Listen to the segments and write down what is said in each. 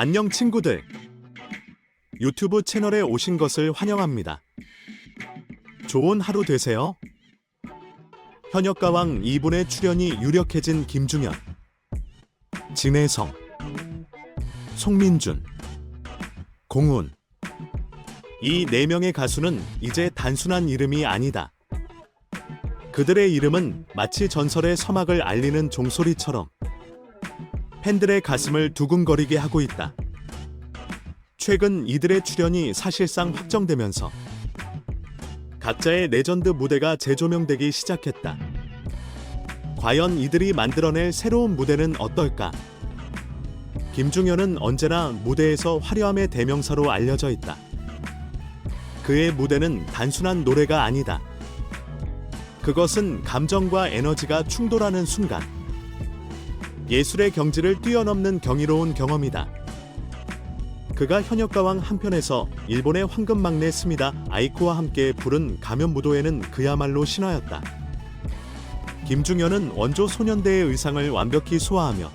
안녕 친구들. 유튜브 채널에 오신 것을 환영합니다. 좋은 하루 되세요. 현역 가왕 2분의 출연이 유력해진 김중현, 진혜성, 송민준, 공훈. 이 네 명의 가수는 이제 단순한 이름이 아니다. 그들의 이름은 마치 전설의 서막을 알리는 종소리처럼 팬들의 가슴을 두근거리게 하고 있다. 최근 이들의 출연이 사실상 확정되면서 각자의 레전드 무대가 재조명되기 시작했다. 과연 이들이 만들어낼 새로운 무대는 어떨까? 김중현은 언제나 무대에서 화려함의 대명사로 알려져 있다. 그의 무대는 단순한 노래가 아니다. 그것은 감정과 에너지가 충돌하는 순간, 예술의 경지를 뛰어넘는 경이로운 경험이다. 그가 현역가왕 한편에서 일본의 황금 막내 스미다 아이코와 함께 부른 가면 무도회는 그야말로 신화였다. 김중현은 원조 소년대의 의상을 완벽히 소화하며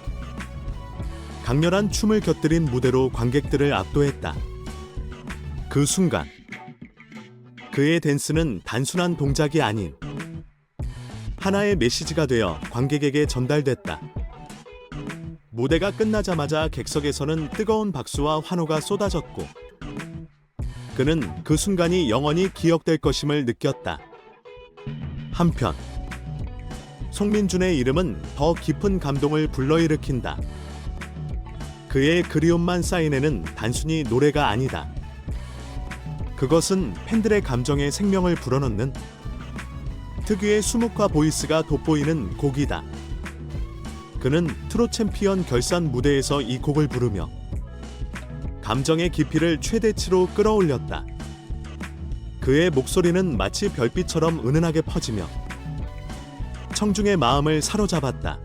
강렬한 춤을 곁들인 무대로 관객들을 압도했다. 그 순간 그의 댄스는 단순한 동작이 아닌 하나의 메시지가 되어 관객에게 전달됐다. 무대가 끝나자마자 객석에서는 뜨거운 박수와 환호가 쏟아졌고 그는 그 순간이 영원히 기억될 것임을 느꼈다. 한편 송민준의 이름은 더 깊은 감동을 불러일으킨다. 그의 그리움만 쌓인에는 단순히 노래가 아니다. 그것은 팬들의 감정에 생명을 불어넣는 특유의 수묵화 보이스가 돋보이는 곡이다. 그는 트롯 챔피언 결산 무대에서 이 곡을 부르며 감정의 깊이를 최대치로 끌어올렸다. 그의 목소리는 마치 별빛처럼 은은하게 퍼지며 청중의 마음을 사로잡았다.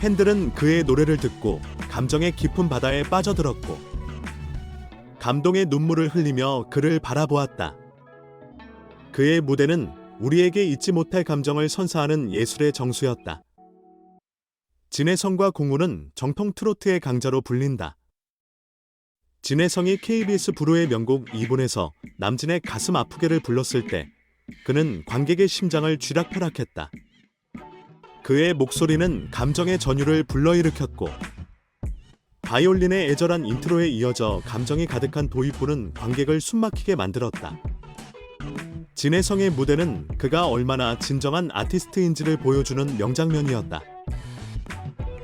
팬들은 그의 노래를 듣고 감정의 깊은 바다에 빠져들었고 감동의 눈물을 흘리며 그를 바라보았다. 그의 무대는 우리에게 잊지 못할 감정을 선사하는 예술의 정수였다. 진혜성과 공우는 정통 트로트의 강자로 불린다. 진혜성이 KBS 부르의 명곡 2분에서 남진의 가슴 아프게를 불렀을 때 그는 관객의 심장을 쥐락펴락했다. 그의 목소리는 감정의 전율을 불러일으켰고 바이올린의 애절한 인트로에 이어져 감정이 가득한 도입부는 관객을 숨막히게 만들었다. 진혜성의 무대는 그가 얼마나 진정한 아티스트인지를 보여주는 명장면이었다.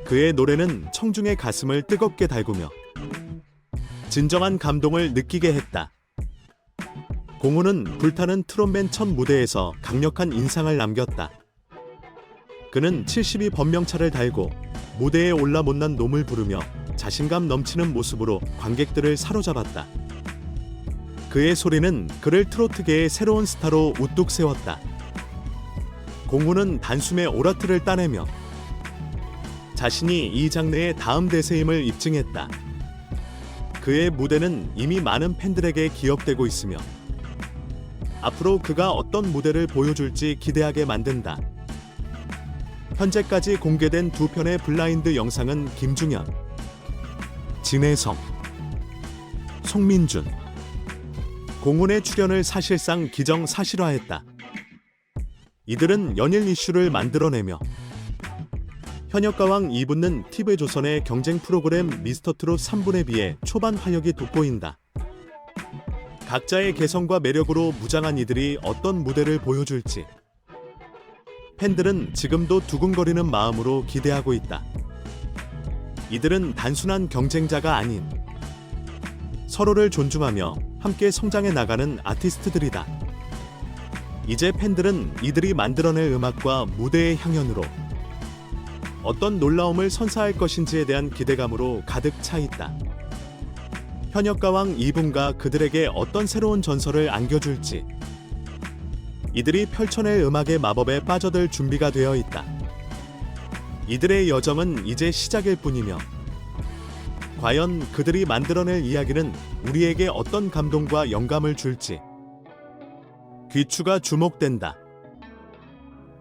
그의 노래는 청중의 가슴을 뜨겁게 달구며 진정한 감동을 느끼게 했다. 공우는 불타는 트롯맨 첫 무대에서 강력한 인상을 남겼다. 그는 72 번명차를 달고 무대에 올라 못난 놈을 부르며 자신감 넘치는 모습으로 관객들을 사로잡았다. 그의 소리는 그를 트로트계의 새로운 스타로 우뚝 세웠다. 공우는 단숨에 오라트를 따내며 자신이 이 장르의 다음 대세임을 입증했다. 그의 무대는 이미 많은 팬들에게 기억되고 있으며 앞으로 그가 어떤 무대를 보여줄지 기대하게 만든다. 현재까지 공개된 두 편의 블라인드 영상은 김중현, 진혜성, 송민준, 공훈의 출연을 사실상 기정사실화했다. 이들은 연일 이슈를 만들어내며 현역 가왕 2부는 TV조선의 경쟁 프로그램 미스터트롯 3분에 비해 초반 활력이 돋보인다. 각자의 개성과 매력으로 무장한 이들이 어떤 무대를 보여줄지 팬들은 지금도 두근거리는 마음으로 기대하고 있다. 이들은 단순한 경쟁자가 아닌 서로를 존중하며 함께 성장해 나가는 아티스트들이다. 이제 팬들은 이들이 만들어낼 음악과 무대의 향연으로 어떤 놀라움을 선사할 것인지에 대한 기대감으로 가득 차 있다. 현역가왕 2분가 그들에게 어떤 새로운 전설을 안겨줄지 이들이 펼쳐낼 음악의 마법에 빠져들 준비가 되어 있다. 이들의 여정은 이제 시작일 뿐이며 과연 그들이 만들어낼 이야기는 우리에게 어떤 감동과 영감을 줄지 귀추가 주목된다.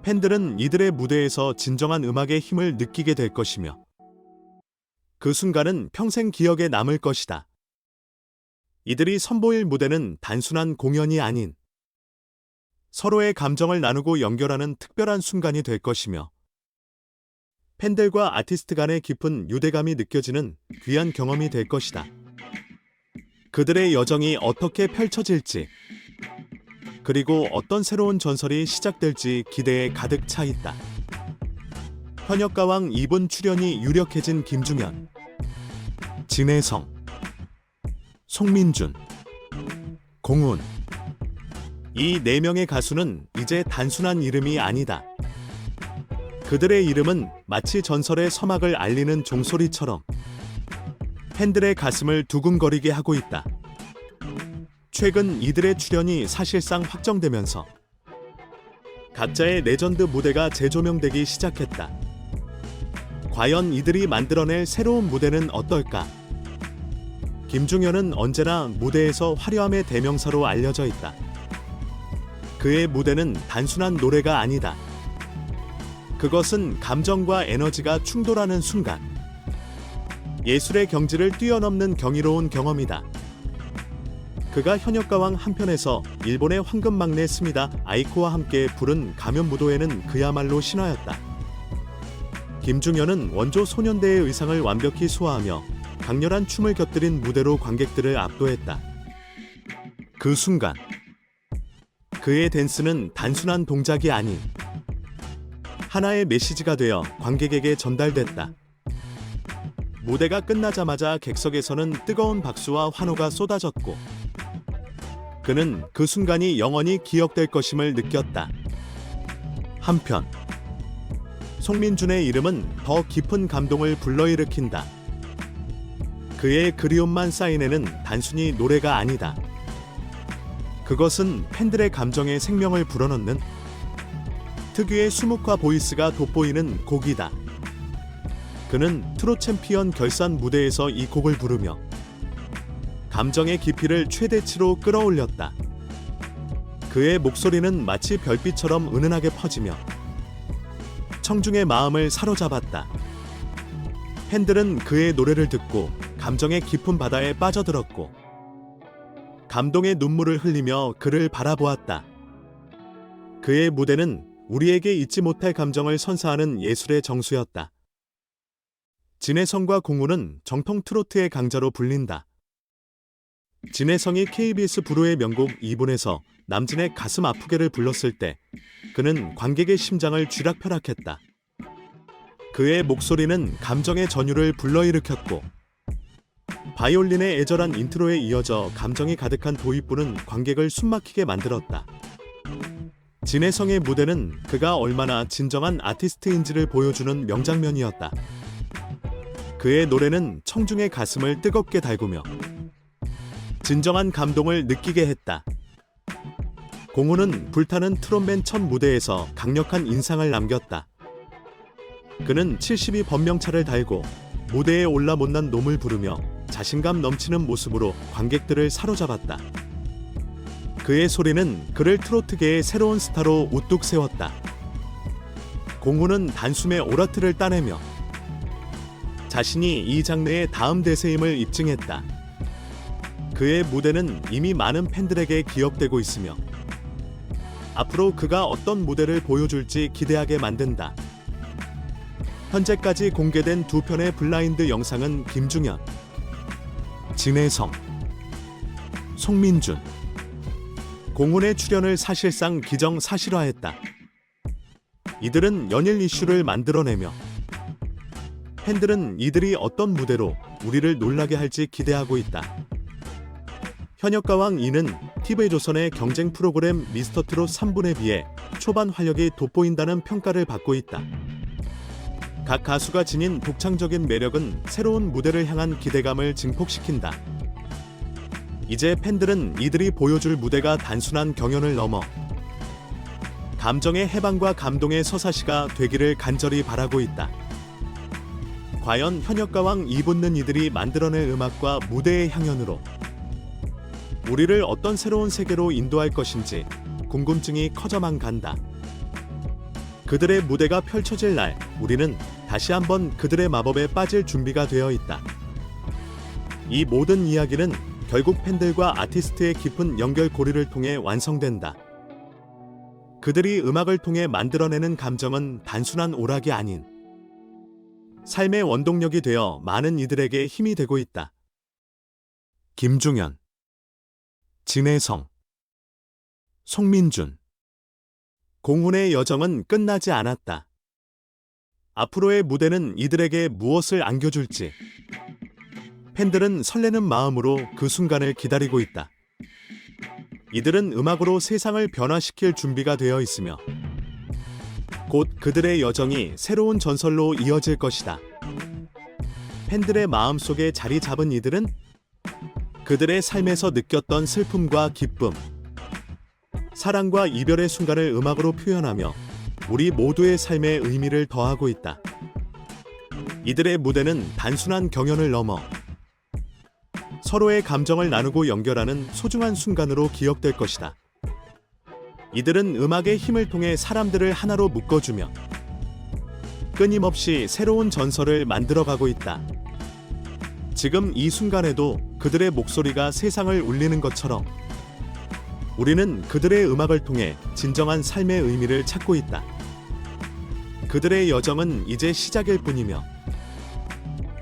팬들은 이들의 무대에서 진정한 음악의 힘을 느끼게 될 것이며 그 순간은 평생 기억에 남을 것이다. 이들이 선보일 무대는 단순한 공연이 아닌 서로의 감정을 나누고 연결하는 특별한 순간이 될 것이며 팬들과 아티스트 간의 깊은 유대감이 느껴지는 귀한 경험이 될 것이다. 그들의 여정이 어떻게 펼쳐질지 그리고 어떤 새로운 전설이 시작될지 기대에 가득 차 있다. 현역가왕 2분 출연이 유력해진 김중현, 진혜성, 송민준, 공훈. 이네 명의 가수는 이제 단순한 이름이 아니다. 그들의 이름은 마치 전설의 서막을 알리는 종소리처럼 팬들의 가슴을 두근거리게 하고 있다. 최근 이들의 출연이 사실상 확정되면서 각자의 레전드 무대가 재조명되기 시작했다. 과연 이들이 만들어낼 새로운 무대는 어떨까? 김중현은 언제나 무대에서 화려함의 대명사로 알려져 있다. 그의 무대는 단순한 노래가 아니다. 그것은 감정과 에너지가 충돌하는 순간, 예술의 경지를 뛰어넘는 경이로운 경험이다. 그가 현역 가왕 한편에서 일본의 황금 막내 스미다 아이코와 함께 부른 가면 무도회는 그야말로 신화였다. 김중현은 원조 소년대의 의상을 완벽히 소화하며 강렬한 춤을 곁들인 무대로 관객들을 압도했다. 그 순간 그의 댄스는 단순한 동작이 아닌 하나의 메시지가 되어 관객에게 전달됐다. 무대가 끝나자마자 객석에서는 뜨거운 박수와 환호가 쏟아졌고 그는 그 순간이 영원히 기억될 것임을 느꼈다. 한편 송민준의 이름은 더 깊은 감동을 불러일으킨다. 그의 그리움만 쌓인에는 단순히 노래가 아니다. 그것은 팬들의 감정에 생명을 불어넣는 특유의 수묵화 보이스가 돋보이는 곡이다. 그는 트롯 챔피언 결산 무대에서 이 곡을 부르며 감정의 깊이를 최대치로 끌어올렸다. 그의 목소리는 마치 별빛처럼 은은하게 퍼지며 청중의 마음을 사로잡았다. 팬들은 그의 노래를 듣고 감정의 깊은 바다에 빠져들었고 감동의 눈물을 흘리며 그를 바라보았다. 그의 무대는 우리에게 잊지 못할 감정을 선사하는 예술의 정수였다. 진혜성과 공우는 정통 트로트의 강자로 불린다. 진혜성이 KBS 브로의 명곡 2분에서 남진의 가슴 아프게를 불렀을 때 그는 관객의 심장을 쥐락펴락했다. 그의 목소리는 감정의 전율을 불러일으켰고 바이올린의 애절한 인트로에 이어져 감정이 가득한 도입부는 관객을 숨막히게 만들었다. 진혜성의 무대는 그가 얼마나 진정한 아티스트인지를 보여주는 명장면이었다. 그의 노래는 청중의 가슴을 뜨겁게 달구며 진정한 감동을 느끼게 했다. 공우는 불타는 트롯맨 첫 무대에서 강력한 인상을 남겼다. 그는 72 번명차를 달고 무대에 올라 못난 놈을 부르며 자신감 넘치는 모습으로 관객들을 사로잡았다. 그의 소리는 그를 트로트계의 새로운 스타로 우뚝 세웠다. 공우는 단숨에 오라트를 따내며 자신이 이 장르의 다음 대세임을 입증했다. 그의 무대는 이미 많은 팬들에게 기억되고 있으며 앞으로 그가 어떤 무대를 보여줄지 기대하게 만든다. 현재까지 공개된 두 편의 블라인드 영상은 김중현, 진혜성, 송민준, 공훈의 출연을 사실상 기정사실화했다. 이들은 연일 이슈를 만들어내며 팬들은 이들이 어떤 무대로 우리를 놀라게 할지 기대하고 있다. 현역 가왕 2는 TV조선의 경쟁 프로그램 미스터트롯 3분에 비해 초반 활력이 돋보인다는 평가를 받고 있다. 각 가수가 지닌 독창적인 매력은 새로운 무대를 향한 기대감을 증폭시킨다. 이제 팬들은 이들이 보여줄 무대가 단순한 경연을 넘어 감정의 해방과 감동의 서사시가 되기를 간절히 바라고 있다. 과연 현역 가왕 2분는 이들이 만들어낼 음악과 무대의 향연으로 우리를 어떤 새로운 세계로 인도할 것인지 궁금증이 커져만 간다. 그들의 무대가 펼쳐질 날 우리는 다시 한번 그들의 마법에 빠질 준비가 되어 있다. 이 모든 이야기는 결국 팬들과 아티스트의 깊은 연결고리를 통해 완성된다. 그들이 음악을 통해 만들어내는 감정은 단순한 오락이 아닌 삶의 원동력이 되어 많은 이들에게 힘이 되고 있다. 김중현, 진혜성, 송민준 공훈의 여정은 끝나지 않았다. 앞으로의 무대는 이들에게 무엇을 안겨줄지 팬들은 설레는 마음으로 그 순간을 기다리고 있다. 이들은 음악으로 세상을 변화시킬 준비가 되어 있으며 곧 그들의 여정이 새로운 전설로 이어질 것이다. 팬들의 마음속에 자리 잡은 이들은 그들의 삶에서 느꼈던 슬픔과 기쁨, 사랑과 이별의 순간을 음악으로 표현하며 우리 모두의 삶에 의미를 더하고 있다. 이들의 무대는 단순한 경연을 넘어 서로의 감정을 나누고 연결하는 소중한 순간으로 기억될 것이다. 이들은 음악의 힘을 통해 사람들을 하나로 묶어주며 끊임없이 새로운 전설을 만들어가고 있다. 지금 이 순간에도 그들의 목소리가 세상을 울리는 것처럼 우리는 그들의 음악을 통해 진정한 삶의 의미를 찾고 있다. 그들의 여정은 이제 시작일 뿐이며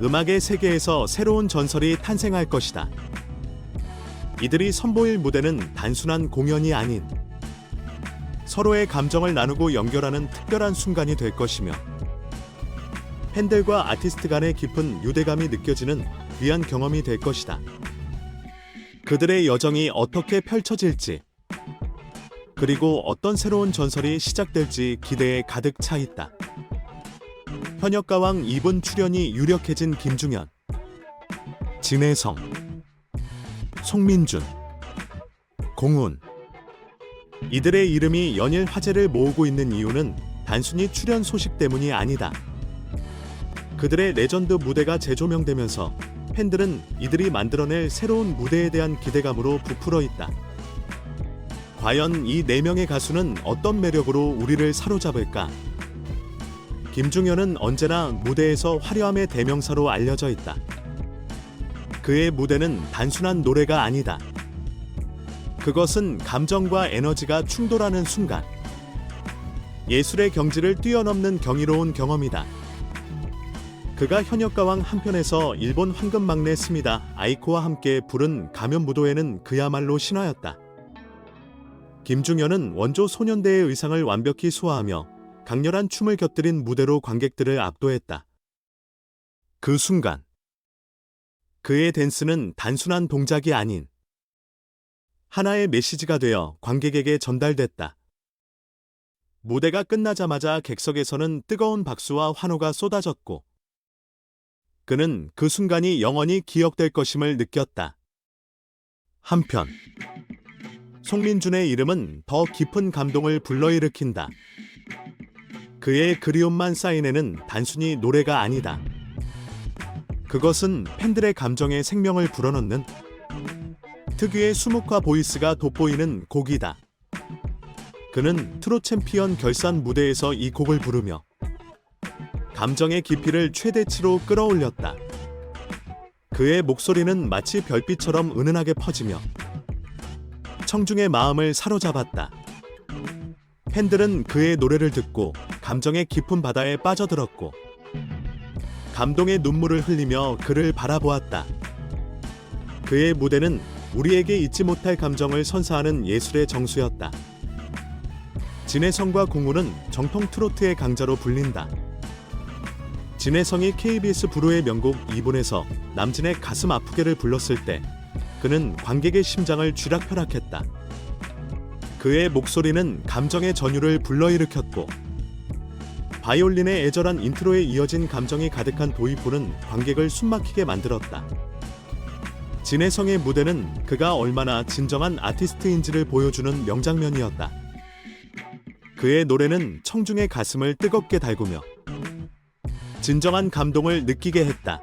음악의 세계에서 새로운 전설이 탄생할 것이다. 이들이 선보일 무대는 단순한 공연이 아닌 서로의 감정을 나누고 연결하는 특별한 순간이 될 것이며 팬들과 아티스트 간의 깊은 유대감이 느껴지는 귀한 경험이 될 것이다. 그들의 여정이 어떻게 펼쳐질지 그리고 어떤 새로운 전설이 시작될지 기대에 가득 차 있다. 현역가왕 2분 출연이 유력해진 김중현, 진혜성, 송민준, 공훈 이들의 이름이 연일 화제를 모으고 있는 이유는 단순히 출연 소식 때문이 아니다. 그들의 레전드 무대가 재조명되면서 팬들은 이들이 만들어낼 새로운 무대에 대한 기대감으로 부풀어 있다. 과연 이 네 명의 가수는 어떤 매력으로 우리를 사로잡을까? 김중현은 언제나 무대에서 화려함의 대명사로 알려져 있다. 그의 무대는 단순한 노래가 아니다. 그것은 감정과 에너지가 충돌하는 순간. 예술의 경지를 뛰어넘는 경이로운 경험이다. 그가 현역가왕 한편에서 일본 황금 막내 스미다 아이코와 함께 부른 가면 무도회는 그야말로 신화였다. 김중현은 원조 소년대의 의상을 완벽히 소화하며 강렬한 춤을 곁들인 무대로 관객들을 압도했다. 그 순간 그의 댄스는 단순한 동작이 아닌 하나의 메시지가 되어 관객에게 전달됐다. 무대가 끝나자마자 객석에서는 뜨거운 박수와 환호가 쏟아졌고 그는 그 순간이 영원히 기억될 것임을 느꼈다. 한편 송민준의 이름은 더 깊은 감동을 불러일으킨다. 그의 그리움만 쌓인에는 단순히 노래가 아니다. 그것은 팬들의 감정에 생명을 불어넣는 특유의 수묵화 보이스가 돋보이는 곡이다. 그는 트롯 챔피언 결산 무대에서 이 곡을 부르며 감정의 깊이를 최대치로 끌어올렸다. 그의 목소리는 마치 별빛처럼 은은하게 퍼지며 청중의 마음을 사로잡았다. 팬들은 그의 노래를 듣고 감정의 깊은 바다에 빠져들었고 감동의 눈물을 흘리며 그를 바라보았다. 그의 무대는 우리에게 잊지 못할 감정을 선사하는 예술의 정수였다. 진혜성과 공우는 정통 트로트의 강자로 불린다. 진혜성이 KBS 브루의 명곡 2분에서 남진의 가슴 아프게를 불렀을 때 그는 관객의 심장을 쥐락펴락했다. 그의 목소리는 감정의 전율을 불러일으켰고 바이올린의 애절한 인트로에 이어진 감정이 가득한 도입부는 관객을 숨막히게 만들었다. 진혜성의 무대는 그가 얼마나 진정한 아티스트인지를 보여주는 명장면이었다. 그의 노래는 청중의 가슴을 뜨겁게 달구며 진정한 감동을 느끼게 했다.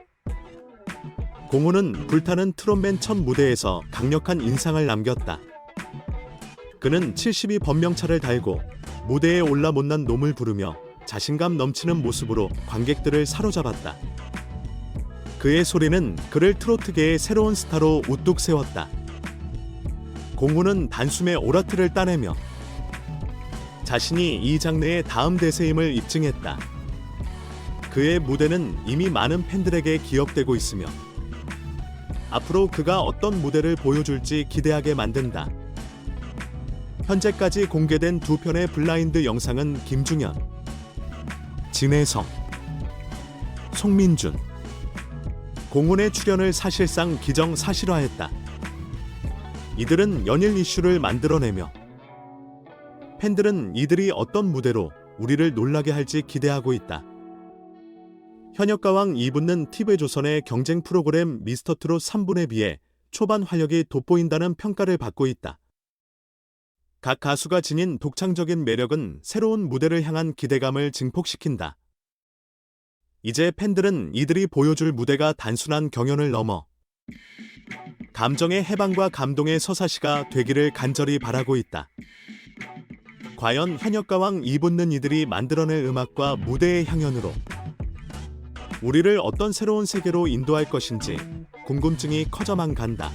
공우는 불타는 트롯맨 첫 무대에서 강력한 인상을 남겼다. 그는 72 번명차를 달고 무대에 올라 못난 놈을 부르며 자신감 넘치는 모습으로 관객들을 사로잡았다. 그의 소리는 그를 트로트계의 새로운 스타로 우뚝 세웠다. 공훈은 단숨에 오라트를 따내며 자신이 이 장르의 다음 대세임을 입증했다. 그의 무대는 이미 많은 팬들에게 기억되고 있으며 앞으로 그가 어떤 무대를 보여줄지 기대하게 만든다. 현재까지 공개된 두 편의 블라인드 영상은 김중현, 진혜성, 송민준, 공훈의 출연을 사실상 기정사실화했다. 이들은 연일 이슈를 만들어내며 팬들은 이들이 어떤 무대로 우리를 놀라게 할지 기대하고 있다. 현역 가왕 2분는 TV조선의 경쟁 프로그램 미스터트롯 3분에 비해 초반 활력이 돋보인다는 평가를 받고 있다. 각 가수가 지닌 독창적인 매력은 새로운 무대를 향한 기대감을 증폭시킨다. 이제 팬들은 이들이 보여줄 무대가 단순한 경연을 넘어 감정의 해방과 감동의 서사시가 되기를 간절히 바라고 있다. 과연 현역 가왕 이붙는 이들이 만들어낼 음악과 무대의 향연으로 우리를 어떤 새로운 세계로 인도할 것인지 궁금증이 커져만 간다.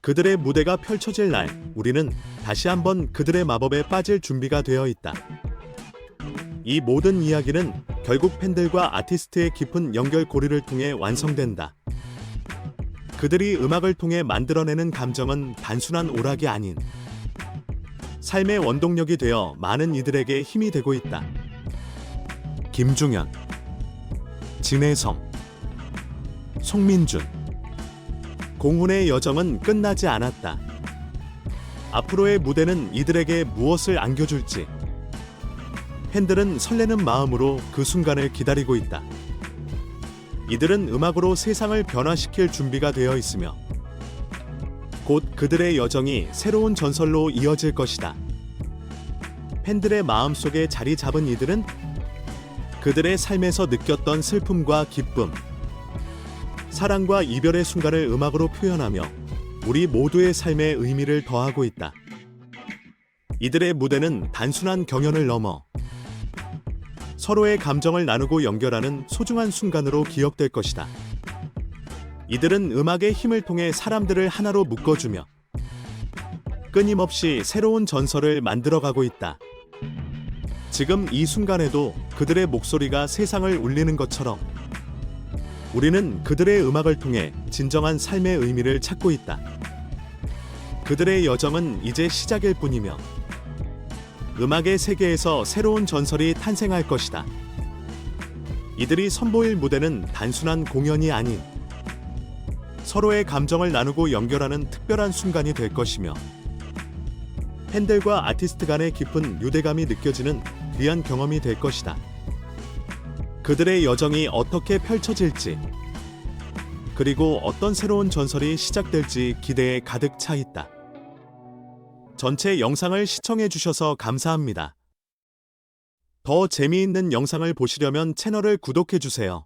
그들의 무대가 펼쳐질 날 우리는 다시 한번 그들의 마법에 빠질 준비가 되어 있다. 이 모든 이야기는 결국 팬들과 아티스트의 깊은 연결고리를 통해 완성된다. 그들이 음악을 통해 만들어내는 감정은 단순한 오락이 아닌 삶의 원동력이 되어 많은 이들에게 힘이 되고 있다. 김중현, 진혜성, 송민준, 공훈의 여정은 끝나지 않았다. 앞으로의 무대는 이들에게 무엇을 안겨줄지 팬들은 설레는 마음으로 그 순간을 기다리고 있다. 이들은 음악으로 세상을 변화시킬 준비가 되어 있으며 곧 그들의 여정이 새로운 전설로 이어질 것이다. 팬들의 마음속에 자리 잡은 이들은 그들의 삶에서 느꼈던 슬픔과 기쁨, 사랑과 이별의 순간을 음악으로 표현하며 우리 모두의 삶에 의미를 더하고 있다. 이들의 무대는 단순한 경연을 넘어 서로의 감정을 나누고 연결하는 소중한 순간으로 기억될 것이다. 이들은 음악의 힘을 통해 사람들을 하나로 묶어주며 끊임없이 새로운 전설을 만들어가고 있다. 지금 이 순간에도 그들의 목소리가 세상을 울리는 것처럼 우리는 그들의 음악을 통해 진정한 삶의 의미를 찾고 있다. 그들의 여정은 이제 시작일 뿐이며 음악의 세계에서 새로운 전설이 탄생할 것이다. 이들이 선보일 무대는 단순한 공연이 아닌 서로의 감정을 나누고 연결하는 특별한 순간이 될 것이며 팬들과 아티스트 간의 깊은 유대감이 느껴지는 귀한 경험이 될 것이다. 그들의 여정이 어떻게 펼쳐질지 그리고 어떤 새로운 전설이 시작될지 기대에 가득 차 있다. 전체 영상을 시청해 주셔서 감사합니다. 더 재미있는 영상을 보시려면 채널을 구독해 주세요.